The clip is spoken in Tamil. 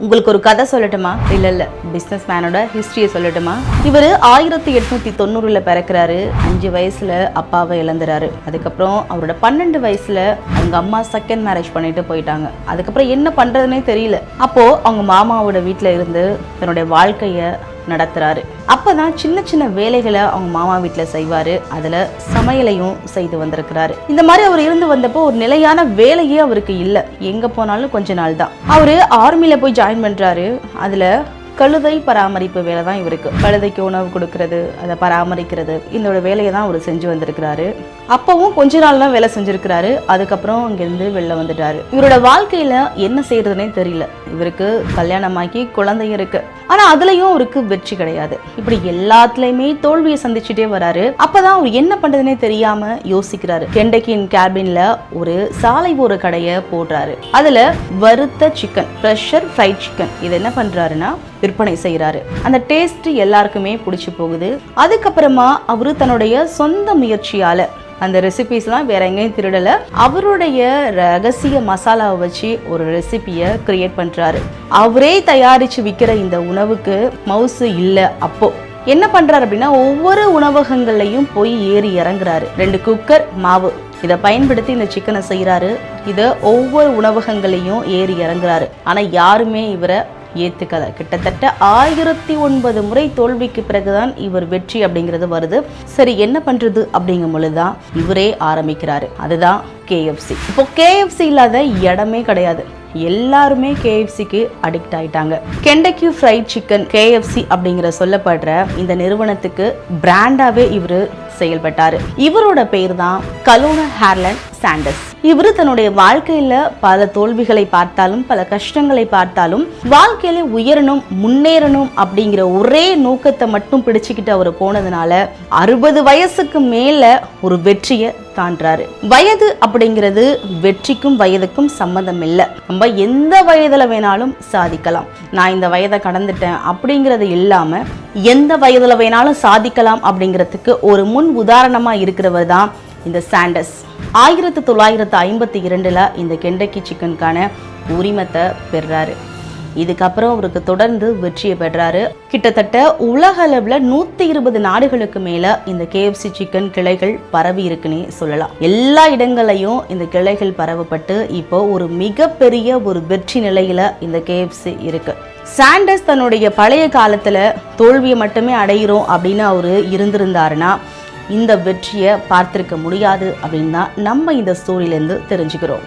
உங்களுக்கு ஒரு கதை சொல்லட்டுமா? இல்ல இல்ல. பிசினஸ் மேனோட ஹிஸ்டரியை சொல்லட்டுமா? இவர் ஆயிரத்தி எட்நூத்தி தொண்ணூறுல பிறக்கிறாரு. அஞ்சு வயசுல அப்பாவை இழந்துறாரு. அதுக்கப்புறம் அவரோட பன்னெண்டு வயசுல அவங்க அம்மா செகண்ட் மேரேஜ் பண்ணிட்டு போயிட்டாங்க. அதுக்கப்புறம் என்ன பண்ணுறதுனே தெரியல. அப்போ அவங்க மாமாவோட வீட்டில் இருந்து தன்னுடைய வாழ்க்கைய நடத்துகிறாரு அப்போ தான் சின்ன சின்ன வேலைகளை அவங்க மாமா வீட்டில் செய்வார். அதில் சமையலையும் செய்து வந்திருக்கிறாரு. இந்த மாதிரி அவர் இருந்து வந்தப்போ ஒரு நிலையான வேலையே அவருக்கு இல்லை. எங்கே போனாலும் கொஞ்ச நாள் தான் அவர் ஆர்மியில் போய் ஜாயின் பண்ணுறாரு அதில் கழுதை பராமரிப்பு வேலை தான் இவருக்கு. கழுதைக்கு உணவு கொடுக்கறது அதை பராமரிக்கிறது. இதோட வேலையை தான் அவர் செஞ்சு வந்திருக்கிறாரு. அப்பவும் கொஞ்ச நாள் தான் வேலை செஞ்சிருக்கிறாரு. அதுக்கப்புறம் அங்கிருந்து வெளில வந்துட்டாரு. இவரோட வாழ்க்கையில என்ன செய்யறதுனே தெரியல. இவருக்கு கல்யாணமாக்கி குழந்தையும் இருக்கு. ஆனா அதுலயும் அவருக்கு வெற்றி கிடையாது. இப்படி எல்லாத்துலயுமே தோல்வியை சந்திச்சுட்டே வராரு. அப்பதான் அவர் என்ன பண்றதுனே தெரியாம யோசிக்கிறாரு. கெண்டக்கின் கேபின்ல ஒரு சாலை ஓர கடையை போடுறாரு. அதுல வறுத்த சிக்கன் ப்ரெஷர் ஃப்ரைட் சிக்கன் இது என்ன பண்றாருன்னா விற்பனை செய்கிறாரு. அந்த டேஸ்ட் எல்லாருக்குமே பிடிச்சி போகுது. அதுக்கப்புறமா அவரு தன்னுடைய சொந்த முயற்சியால அந்த ரெசிபிஸ்லாம் வேற எங்கேயும் திருடல. அவருடைய ரகசிய மசாலாவை வச்சு ஒரு ரெசிபியை கிரியேட் பண்றாரு. அவரே தயாரிச்சு விற்கிற இந்த உணவுக்கு மவுசு இல்லை அப்போ. என்ன பண்றாரு அப்படின்னா ஒவ்வொரு உணவகங்கள்லையும் போய் ஏறி இறங்குறாரு. ரெண்டு குக்கர் மாவு. இதை பயன்படுத்தி இந்த சிக்கனை செய்கிறாரு இதை ஒவ்வொரு உணவகங்களையும் ஏறி இறங்குறாரு. ஆனால் யாருமே இவரை ஏத்துக்கல கிட்டத்தட்ட ஆயிரத்தி ஒன்பது முறை தோல்விக்கு பிறகுதான் இவர் வெற்றி அப்படிங்கிறது வருது. சரி என்ன பண்றது அப்படிங்கும் பொழுதுதான் இவரே ஆரம்பிக்கிறாரு. அதுதான் கேஎஃப்சி இப்போ கேஎஃப்சி இல்லாத இடமே கிடையாது. எல்லாருமே கேஎஃப்சிக்கு அடிக்ட் ஆயிட்டாங்க. கெண்டக்யூ ஃப்ரைட் சிக்கன் கேஎஃப்சி அப்படிங்கிற சொல்லப்படுற இந்த நிறுவனத்துக்கு பிராண்டாவே இவர் செயல்பட்டாரு. இவரோட பேர் தான் கலோன ஹேர்லண்ட் சாண்டஸ் இவர் தன்னுடைய வாழ்க்கையில பல தோல்விகளை பார்த்தாலும் பல கஷ்டங்களை பார்த்தாலும் வாழ்க்கையில உயரணும் முன்னேறணும் அப்படிங்கிற ஒரே நோக்கத்தை மட்டும் பிடிச்சுக்கிட்டு அவர் போனதுனால அறுபது வயசுக்கு மேல ஒரு வெற்றியை தாண்டாரு வயது அப்படிங்கிறது வெற்றிக்கும் வயதுக்கும் சம்மந்தம் இல்லை. நம்ம எந்த வயதுல வேணாலும் சாதிக்கலாம். நான் இந்த வயதை கடந்துட்டேன் அப்படிங்கிறது இல்லாம எந்த வயதுல வேணாலும் சாதிக்கலாம் அப்படிங்கிறதுக்கு ஒரு முன் உதாரணமா இருக்கிறவர் தான் இந்த சாண்டஸ். ஆயிரத்தி தொள்ளாயிரத்து ஐம்பத்தி இரண்டில் இந்த கெண்டக்கி சிக்கனுக்கான உரிமத்தை பெறாரு இதுக்கப்புறம் அவருக்கு தொடர்ந்து வெற்றியை பெறாரு கிட்டத்தட்ட உலக அளவில் நூற்றி இருபது நாடுகளுக்கு மேலே இந்த கேஎஃப்சி சிக்கன் கிளைகள் பரவி இருக்குன்னே சொல்லலாம். எல்லா இடங்களையும் இந்த கிளைகள் பரவப்பட்டு இப்போ ஒரு மிகப்பெரிய ஒரு வெற்றி நிலையில் இந்த கேஎஃப்சி இருக்கு. சாண்டஸ் தன்னுடைய பழைய காலத்தில் தோல்வியை மட்டுமே அடையிறோம் அப்படின்னு அவர் இருந்திருந்தாருன்னா இந்த வெற்றியை பார்த்திருக்க முடியாது அப்படின்னு தான் நம்ம இந்த ஸ்டோரியிலேருந்து தெரிஞ்சுக்கிறோம்.